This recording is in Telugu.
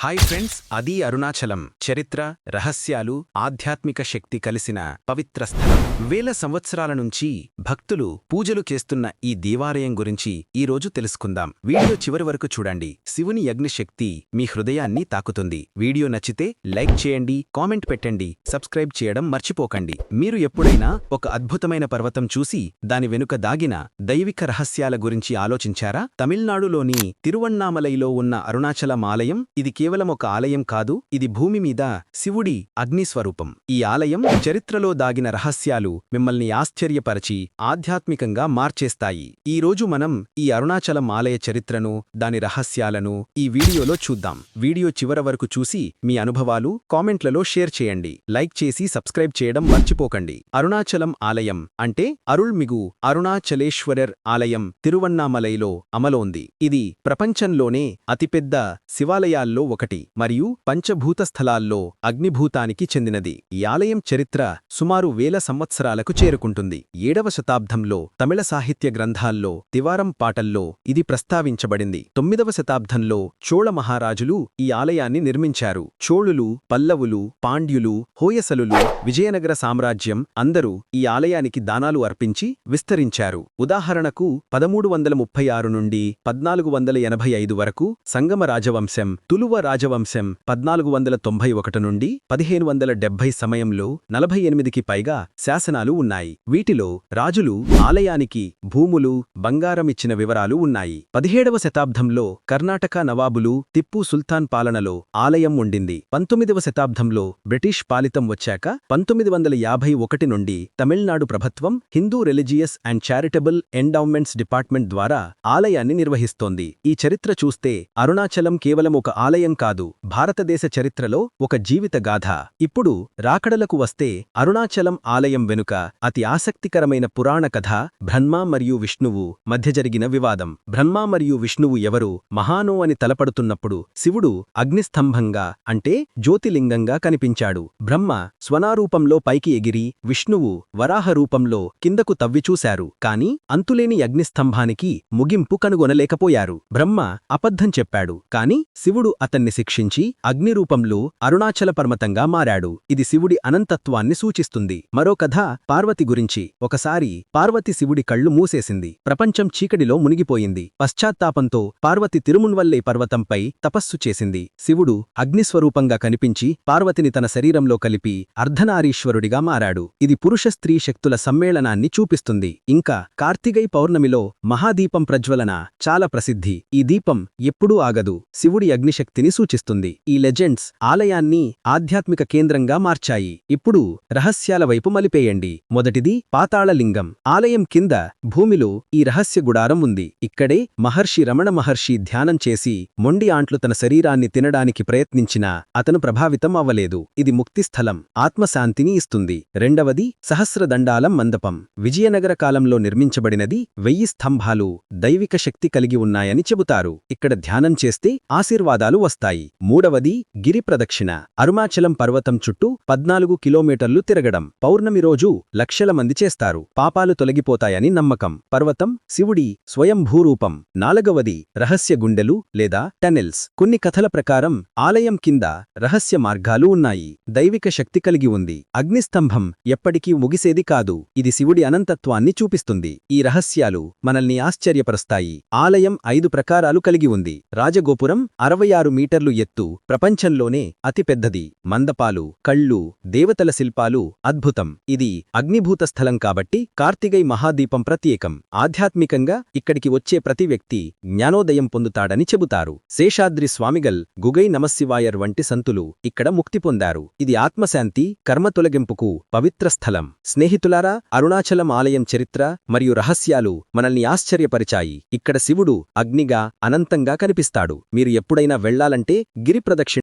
హాయ్ ఫ్రెండ్స్ అది అరుణాచలం. చరిత్ర రహస్యాలు ఆధ్యాత్మిక శక్తి కలిసిన పవిత్ర స్థలం. వేల సంవత్సరాల నుంచి భక్తులు పూజలు చేస్తున్న ఈ దేవాలయం గురించి ఈ రోజు తెలుసుకుందాం. వీడియో చివరి వరకు చూడండి. శివుని యజ్ఞశక్తి మీ హృదయాన్ని తాకుతుంది. వీడియో నచ్చితే లైక్ చేయండి కామెంట్ పెట్టండి సబ్స్క్రైబ్ చేయడం మర్చిపోకండి. మీరు ఎప్పుడైనా ఒక అద్భుతమైన పర్వతం చూసి దాని వెనుక దాగిన దైవిక రహస్యాల గురించి ఆలోచించారా? తమిళనాడులోని తిరువణ్ణామలైలో ఉన్న అరుణాచలం ఆలయం ఇది కేవలం ఒక ఆలయం కాదు ఇది భూమి మీద శివుడి అగ్నిస్వరూపం. ఈ ఆలయం చరిత్రలో దాగిన రహస్యాలు మిమ్మల్ని ఆశ్చర్యపరచి ఆధ్యాత్మికంగా మార్చేస్తాయి. ఈ రోజు మనం ఈ అరుణాచలం ఆలయ చరిత్రను దాని రహస్యాలను ఈ వీడియోలో చూద్దాం. వీడియో చివర వరకు చూసి మీ అనుభవాలు కామెంట్లలో షేర్ చేయండి. లైక్ చేసి సబ్స్క్రైబ్ చేయడం మర్చిపోకండి. అరుణాచలం ఆలయం అంటే అరుள்మిగు అరుణాచలేశ్వరర్ ఆలయం తిరువన్నామలైలో అమలోంది. ఇది ప్రపంచంలోనే అతిపెద్ద శివాలయాల్లో ఒకటి మరియు పంచభూత స్థలాల్లో అగ్నిభూతానికి చెందినది. ఈ ఆలయం చరిత్ర సుమారు వేల సంవత్సరాలకు చేరుకుంటుంది. ఏడవ శతాబ్దంలో తమిళ సాహిత్య గ్రంథాల్లో తివారం పాటల్లో ఇది ప్రస్తావించబడింది. తొమ్మిదవ శతాబ్దంలో చోళ మహారాజులు ఈ ఆలయాన్ని నిర్మించారు. చోళులు పల్లవులు పాండ్యులు హోయసలులు విజయనగర సామ్రాజ్యం అందరూ ఈ ఆలయానికి దానాలు అర్పించి విస్తరించారు. ఉదాహరణకు పదమూడు వందల ముప్పై ఆరు నుండి పద్నాలుగు వందల ఎనభై ఐదు వరకు సంగమ రాజవంశం తులువ రాజవంశం పద్నాలుగు వందల తొంభై ఒకటి నుండి పదిహేను వందల డెబ్బై సమయంలో నలభై ఎనిమిదికి పైగా శాసనాలు ఉన్నాయి. వీటిలో రాజులు ఆలయానికి భూములు బంగారమిచ్చిన వివరాలు ఉన్నాయి. పదిహేడవ శతాబ్దంలో కర్ణాటక నవాబులు తిప్పు సుల్తాన్ పాలనలో ఆలయం ఉండింది. పంతొమ్మిదవ శతాబ్దంలో బ్రిటిష్ పాలితం వచ్చాక పంతొమ్మిది వందల యాభై ఒకటి నుండి తమిళనాడు ప్రభుత్వం Hindu religious and charitable endowments department ద్వారా ఆలయాన్ని నిర్వహిస్తోంది. ఈ చరిత్ర చూస్తే అరుణాచలం కేవలం ఒక ఆలయం కాదు భారతదేశ చరిత్రలో ఒక జీవితగాథ ఇప్పుడు రాకడలకు వస్తే అరుణాచలం ఆలయం వెనుక అతి ఆసక్తికరమైన పురాణ కథ బ్రహ్మ మరియు విష్ణువు మధ్య జరిగిన వివాదం. బ్రహ్మ మరియు విష్ణువు ఎవరు మహానో అని తలపడుతున్నప్పుడు శివుడు అగ్నిస్తంభంగా అంటే జ్యోతిలింగంగా కనిపించాడు. బ్రహ్మ స్వనారూపంలో పైకి ఎగిరి విష్ణువు వరాహ రూపంలో కిందకు తవ్విచూశారు. కాని అంతులేని అగ్నిస్తంభానికి ముగింపు కనుగొనలేకపోయారు. బ్రహ్మ అబద్ధం చెప్పాడు. కాని శివుడు అతన్ని శిక్షించి అగ్నిరూపంలో అరుణాచల పర్వతంగా మారాడు. ఇది శివుడి అనంతత్వాన్ని సూచిస్తుంది. మరో కథ పార్వతి గురించి. ఒకసారి పార్వతి శివుడి కళ్ళు మూసేసింది. ప్రపంచం చీకటిలో మునిగిపోయింది. పశ్చాత్తాపంతో పార్వతి తిరుమున్వల్లే పర్వతంపై తపస్సు చేసింది. శివుడు అగ్నిస్వరూపంగా కనిపించి పార్వతిని తన శరీరంలో కలిపి అర్ధనారీశ్వరుడిగా మారాడు. ఇది పురుష స్త్రీ శక్తుల సమ్మేళనాన్ని చూపిస్తుంది. ఇంకా కార్తీగై పౌర్ణమిలో మహాదీపం ప్రజ్వలన చాలా ప్రసిద్ధి. ఈ దీపం ఎప్పుడూ ఆగదు. శివుడి అగ్నిశక్తిని సూచిస్తుంది. ఈ లెజెండ్స్ ఆలయాన్ని ఆధ్యాత్మిక కేంద్రంగా మార్చాయి. ఇప్పుడు రహస్యాల వైపు మలిపేయండి. మొదటిది పాతాళలింగం. ఆలయం కింద భూమిలో ఈ రహస్య గుడారం ఉంది. ఇక్కడే మహర్షి రమణ మహర్షి ధ్యానం చేసి మొండి ఆంట్లు తన శరీరాన్ని తినడానికి ప్రయత్నించినా అతను ప్రభావితం అవ్వలేదు. ఇది ముక్తిస్థలం ఆత్మశాంతిని ఇస్తుంది. రెండవది సహస్రదండాలం మందపం విజయనగర కాలంలో నిర్మించబడినది వెయ్యి స్తంభాలు దైవిక శక్తి కలిగి ఉన్నాయని చెబుతారు. ఇక్కడ ధ్యానం చేస్తే ఆశీర్వాదాలు వస్తాయి. మూడవది గిరి ప్రదక్షిణ. అరుణాచలం పర్వతం చుట్టూ పద్నాలుగు కిలోమీటర్లు తిరగడం. పౌర్ణమి రోజు లక్షల మంది చేస్తారు. పాపాలు తొలగిపోతాయని నమ్మకం. పర్వతం శివుడి స్వయంభూరూపం. నాలుగవది రహస్య గుండెలు లేదా టనెల్స్. కొన్ని కథల ప్రకారం ఆలయం కింద రహస్య మార్గాలు ఉన్నాయి. దైవిక శక్తి కలిగి ఉంది. అగ్నిస్తంభం ఎప్పటికీ ముగిసేది కాదు. ఇది శివుడి అనంతత్వాన్ని చూపిస్తుంది. ఈ రహస్యాలు మనల్ని ఆశ్చర్యపరుస్తాయి. ఆలయం ఐదు ప్రకారాలు కలిగి ఉంది. రాజగోపురం అరవై ఆరు మీటర్లు ఎత్తు ప్రపంచంలోనే అతిపెద్దది మందపాలు కళ్ళు దేవతల శిల్పాలు అద్భుతం. ఇది అగ్నిభూత స్థలం కాబట్టి కార్తిగై మహాదీపం ప్రత్యేకం. ఆధ్యాత్మికంగా ఇక్కడికి వచ్చే ప్రతి వ్యక్తి జ్ఞానోదయం పొందుతాడని చెబుతారు. శేషాద్రి స్వామిగల్ గుగై నమశివాయర్ వంటి సంతులు ఇక్కడ ముక్తి పొందారు. ఇది ఆత్మశాంతి కర్మ తొలగింపుకు పవిత్ర స్థలం. స్నేహితులారా అరుణాచలం ఆలయం చరిత్ర మరియు రహస్యాలు మనల్ని ఆశ్చర్యపరిచాయి. ఇక్కడ శివుడు అగ్నిగా అనంతంగా కనిపిస్తాడు. మీరు ఎప్పుడైనా వెళ్ళాలంటే గిరి ప్రదక్షిణ